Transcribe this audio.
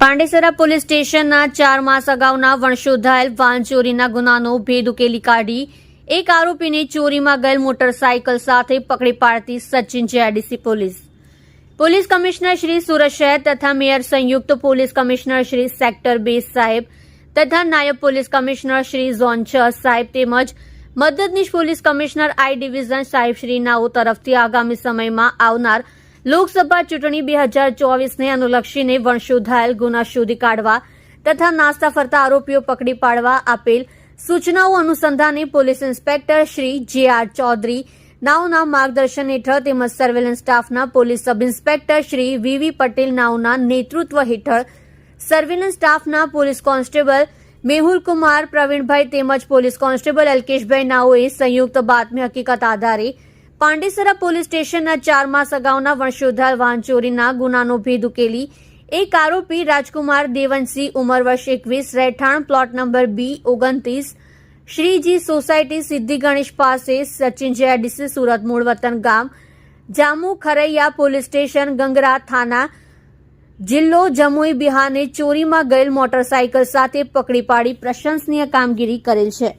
Pandesara police સ્ટેશનના ચાર માસ અગાઉના વણશોધાયેલ વાહન ચોરીના ગુનાનો ભેદ ઉકેલી કાઢી, એક આરોપીને ચોરીમાં ગયેલ મોટરસાયકલ સાથે પકડી પાડતી Sachin JRDC police. Police commissioner Shri Surat શહેર તથા મેયર સંયુક્ત પોલીસ કમિશનર શ્રી સેક્ટર બે સાહેબ તથા નાયબ પોલીસ કમિશનર શ્રી ઝોન છ સાહેબ તેમજ મદદનીશ પોલીસ કમિશનર આઈ ડિવિઝન સાહેબ શ્રી નાઓ તરફથી આગામી સમયમાં આવનાર લોકસભા ચૂંટણી બે હજાર ચોવીસને અનુલક્ષીને વંશોધાયેલ ગુના શોધી કાઢવા તથા નાસ્તા ફરતા આરોપીઓ પકડી પાડવા આપેલ સૂચનાઓ અનુસંધાને પોલીસ ઇન્સ્પેક્ટર શ્રી જે આર ચૌધરી નાઓના માર્ગદર્શન હેઠળ તેમજ સર્વેલન્સ સ્ટાફના police sub inspector Shri V V Patel નાઓના નેતૃત્વ હેઠળ સર્વેલન્સ સ્ટાફના પોલીસ કોન્સ્ટેબલ મેહુલ કુમાર, પ્રવીણભાઈ તેમજ પોલીસ કોન્સ્ટેબલ અલ્કેશભાઈ નાઓએ સંયુક્ત બાતમી હકીકત આધારે પાંડેસરા પોલીસ સ્ટેશનના ચાર માસ અગાઉના વંશોધાર વાહન ચોરીના ગુનાનો ભેદ ઉકેલી. એક આરોપી રાજકુમાર દેવનસિંહ, ઉંમર વર્ષ એકવીસ, રહેઠાણ પ્લોટ નંબર બી, ઓગણત્રીસ. શ્રીજી સોસાયટી સિદ્ધિ ગણેશ પાસે સચિન જેઆઈડીસી સુરત મૂળ વતન ગામ. જામુ ખરૈયા પોલીસ સ્ટેશન, ગંગરા થાના. જિલ્લો જમુઈ બિહારને ચોરીમાં ગયેલ મોટરસાયકલ સાથે પકડી પાડી પ્રશંસનીય કામગીરી કરેલ છે.